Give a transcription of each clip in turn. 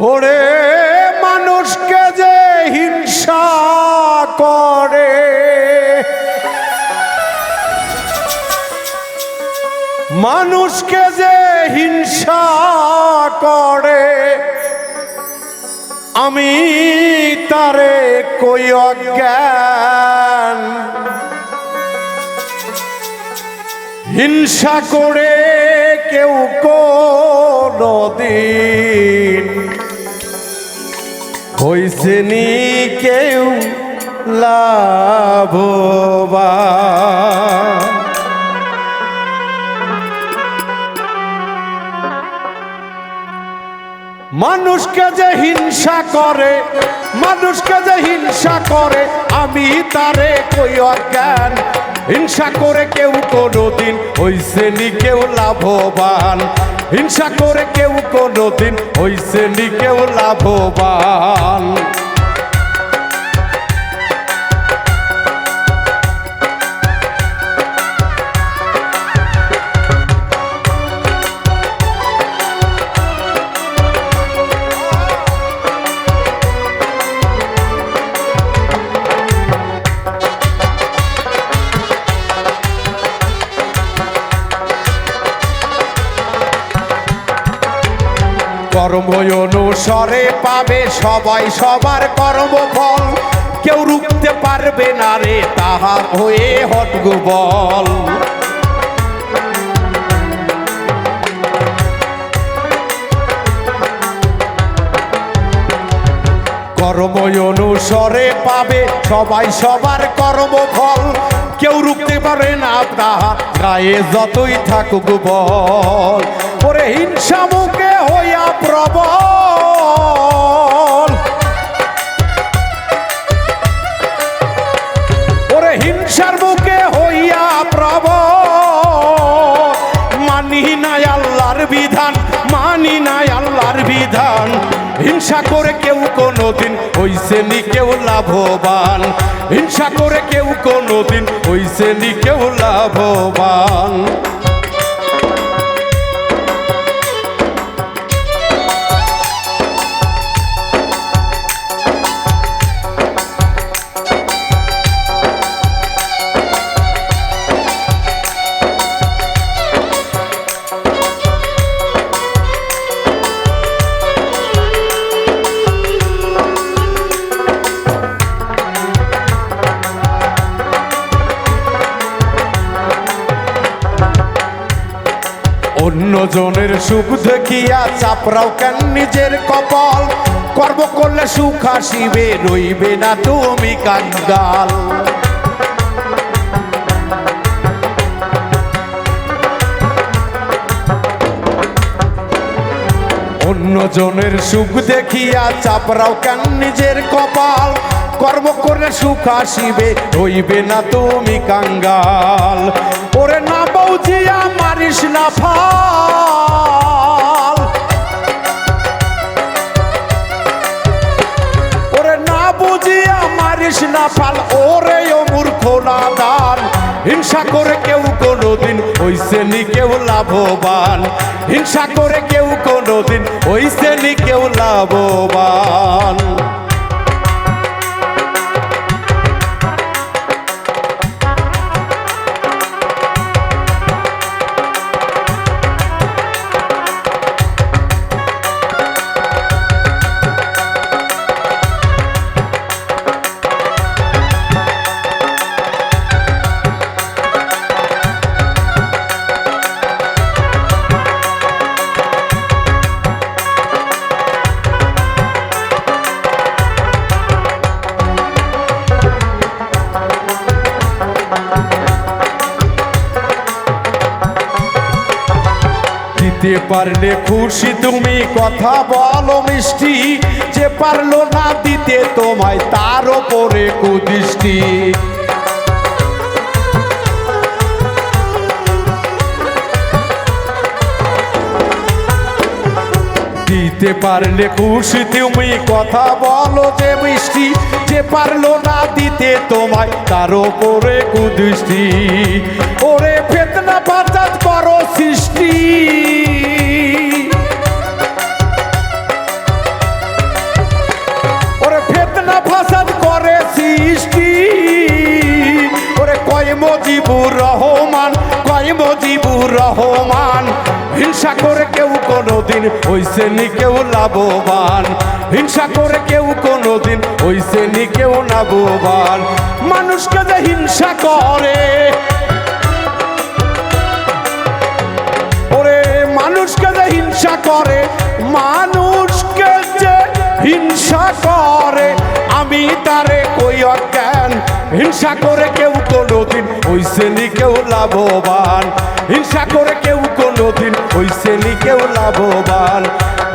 ওরে মানুষকে যে হিংসা করে। মানুষকে যে হিংসা করে। আমি তারে কই অজ্ঞান? হিংসা করে কেউ কোনো দিন হইছে কেউ লাভবান। মানুষকে যে হিংসা করে, মানুষকে যে হিংসা করে, আমি তারে কই অজ্ঞান? হিংসা করে কেউ কোনোদিন হইছে নি কেউ লাভবান। হিংসা করে কেউ কোনোদিন হইছে নি কেউ লাভবান। কর্ম অনুসরে পাবে সবাই সবার কর্মফল। কেউ রুখতে পারবে না রে তাহা হয়ে হটগু কর্ম অনুসরে পাবে সবাই সবার কর্মফল। কেউ রুখতে পারে না তাহা গায়ে যতই থাকুক বল। ওরে হিংসা মুখে হইয়া প্রবল। আল্লাহর বিধান, মানি নাই আল্লাহর বিধান। হিংসা করে কেউ কোনোদিন হইছে নি কেউ লাভবান। হিংসা করে কেউ কোনোদিন হইছে নি কেউ লাভবান। অন্যজনের সুখ দেখিয়া চাপরাও কেন নিজের কপাল? কর্ম করলে সুখ আসিবে, রইবে না তুমি কাঙ্গাল অন্যজনের সুখ দেখিয়া চাপরাও কেন নিজের কপাল? কর্ম করলে সুখ আসিবে হইবে না তুমি কাঙ্গাল ওরে না বৌজিয়া, মারিস না ফাল। ওরে না বুঝিয়া মারিস না ফাল। ওরে ও মূর্খ নাদান হিংসা করে কেউ কোনোদিন হইছে নি কেউ লাভবান। হিংসা করে কেউ কোনোদিন হইছে নি কেউ লাভবান। দিতে পারলে খুশি। তুমি কথা বলো মিষ্টি, যে পারল না দিতে তোমায় তার ওপরে কুদৃষ্টি। দিতে পারলে খুশি, তুমি কথা বলো যে মিষ্টি, যে পারল না দিতে তোমায় তার ওপরে কুদৃষ্টি। ওরে ফেতনা বাজাত করো সৃষ্টি। মজিবুর রহমান কয় মজিবুর রহমান। হিংসা করে কেউ কোনোদিন হইছে নি কেউ লাভবান। হিংসা করে কেউ কোনোদিন হইছে নি কেউ লাভবান। মানুষকে যে হিংসা করে, ওরে মানুষকে যে হিংসা করে, মানুষকে যে হিংসা করে, আমি তারে কই অজ্ঞান? হিংসা করে কেউ হইছে নি কেউ লাভবান। হিংসা করে কেউ কোনোদিন কেউ লাভবান।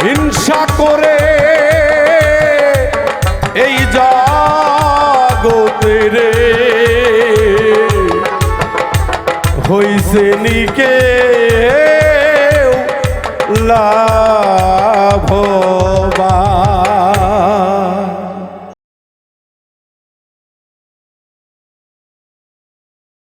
হিংসা করে এই জগতে রে হইছে